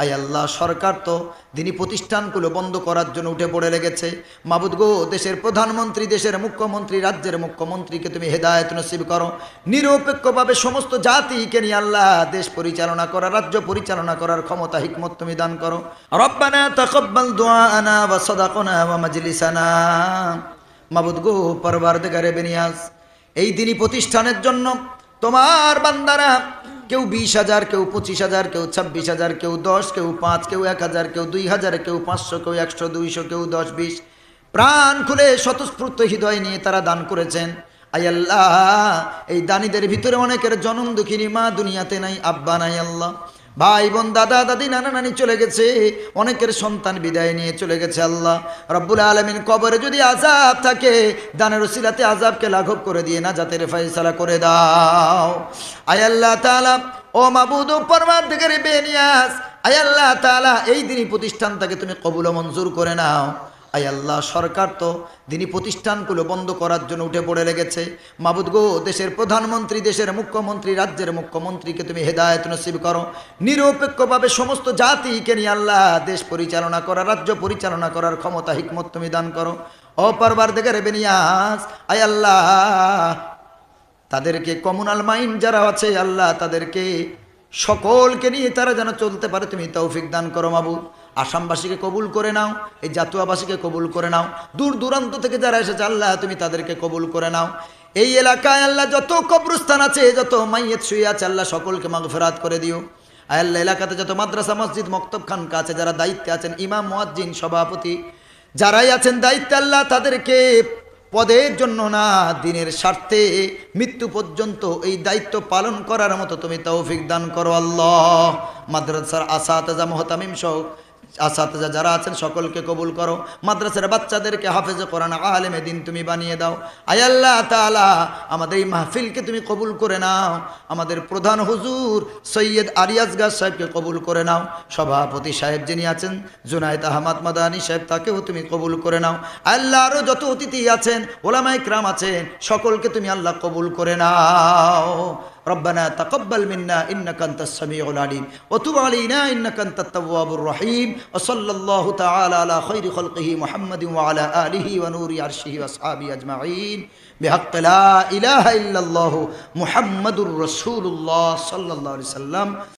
I আল্লাহ, সরকার তো দিনী প্রতিষ্ঠানগুলো বন্ধ করার জন্য উঠে পড়ে লেগেছে। মাবুদ গো, দেশের প্রধানমন্ত্রী, দেশের মুখ্যমন্ত্রী, রাজ্যের মুখ্যমন্ত্রীকে তুমি হেদায়ত নসিব করো। নিরপেক্ষভাবে সমস্ত জাতিকে নিয়ে আল্লাহ দেশ পরিচালনা করা, রাজ্য পরিচালনা করার ক্ষমতা, হিকমত তুমি দান করো। রব্বানা মাবুদ গো পরবারদিগারে বেনিয়াজ, এই দিনই প্রতিষ্ঠানের জন্য তোমার বান্দারা কেউ বিশ হাজার, কেউ পঁচিশ হাজার, কেউ ছাব্বিশ হাজার, কেউ দশ, কেউ পাঁচ, কেউ এক হাজার, কেউ দুই হাজার, কেউ পাঁচশো, কেউ একশো, দুইশো, কেউ দশ, বিশ। প্রাণ খুলে স্বতঃস্ফূর্ত হৃদয় নিয়ে তারা দান করেছেন। আই আল্লাহ, এই দানিদের ভিতরে অনেকের জনম দুঃখিনী মা দুনিয়াতে নাই, আব্বা নাই, আল্লাহ। ভাই বোন, দাদা, দাদি, নানা, নানি চলে গেছে। অনেকের সন্তান বিদায় নিয়ে চলে গেছে আল্লাহ। রব্বুল আলমিন কবরে যদি আজাব থাকে, দানের ওসিলাতে আজাবকে লাঘব করে দিয়ে না জাতের ফয়সালা করে দাও। আয় আল্লাহ তাআলা, ও মাবুদ পরমার থেকে বেনিয়াস আয় আল্লাহ তাআলা, এই দিনই প্রতিষ্ঠানটাকে তুমি কবুল মঞ্জুর করে নাও। আই আল্লাহ, সরকার তো দিনী প্রতিষ্ঠানগুলো বন্ধ করার জন্য উঠে পড়ে লেগেছে। মাবুদ গো, দেশের প্রধানমন্ত্রী, দেশের মুখ্যমন্ত্রী, রাজ্যের মুখ্যমন্ত্রীকে তুমি হেদায়ত নসিব করো। নিরপেক্ষভাবে সমস্ত জাতিকে নিয়ে আল্লাহ দেশ পরিচালনা করা, রাজ্য পরিচালনা করার ক্ষমতা, হিকমত তুমি দান করো। অপরবার দেখে বেনিয়াস, আই আল্লাহ, তাদেরকে কমনাল মাইন্ড যারা আছে, আল্লাহ তাদেরকে সকলকে নিয়ে তারা যেন চলতে পারে, তুমি তৌফিক দান করো মাবু আসামবাসীকে কবুল করে নাও, এই জাতুয়াবাসীকে কবুল করে নাও। দূর দূরান্ত থেকে যারা এসেছে, আল্লাহ, তুমি তাদেরকে কবুল করে নাও। এই এলাকায় আল্লাহ যত কবরস্থান আছে, যত মাইয়েত শুয়ে আছে, আল্লাহ সকলকে মাগফেরাত করে দিও। আল্লাহ, এলাকাতে যত মাদ্রাসা, মসজিদ, মক্তব আছে, যারা দায়িত্বে আছেন, ইমাম, মুয়াজ্জিন, সভাপতি, যারাই আছেন দায়িত্বে, আল্লাহ, তাদেরকে পদের জন্য না, দিনের স্বার্থে মৃত্যু পর্যন্ত এই দায়িত্ব পালন করার মতো তুমি তৌফিক দান করো, আল্লাহ। মাদ্রাসার আসাতেজা মোহতামিম সহ আসাতেজা যারা আছেন সকলকে কবুল করো। মাদ্রাসার বাচ্চাদেরকে হাফেজ কোরআন আলেমে দিন তুমি বানিয়ে দাও। আয়াল্লাহ তালা আমাদের এই মাহফিলকে তুমি কবুল করে নাও। আমাদের প্রধান হুজুর সৈয়দ আরিয়াজ গাছ সাহেবকে কবুল করে নাও। সভাপতি সাহেব যিনি আছেন, জুনায়দ আহমদ মাদানী সাহেব, তাকেও তুমি কবুল করে নাও। আল্লাহ আরও যত অতিথি আছেন ওলামাই ক্রাম আছেন, সকলকে তুমি আল্লাহ কবুল করে নাও। ربنا تقبل منا إنك أنت السميع العليم وتب علينا إنك أنت التواب الرحيم وصلى الله تعالى على خير خلقه محمد وعلى آله ونور عرشه وأصحابه أجمعين. بحق لا إله إلا الله محمد رسول الله صلى الله عليه وسلم.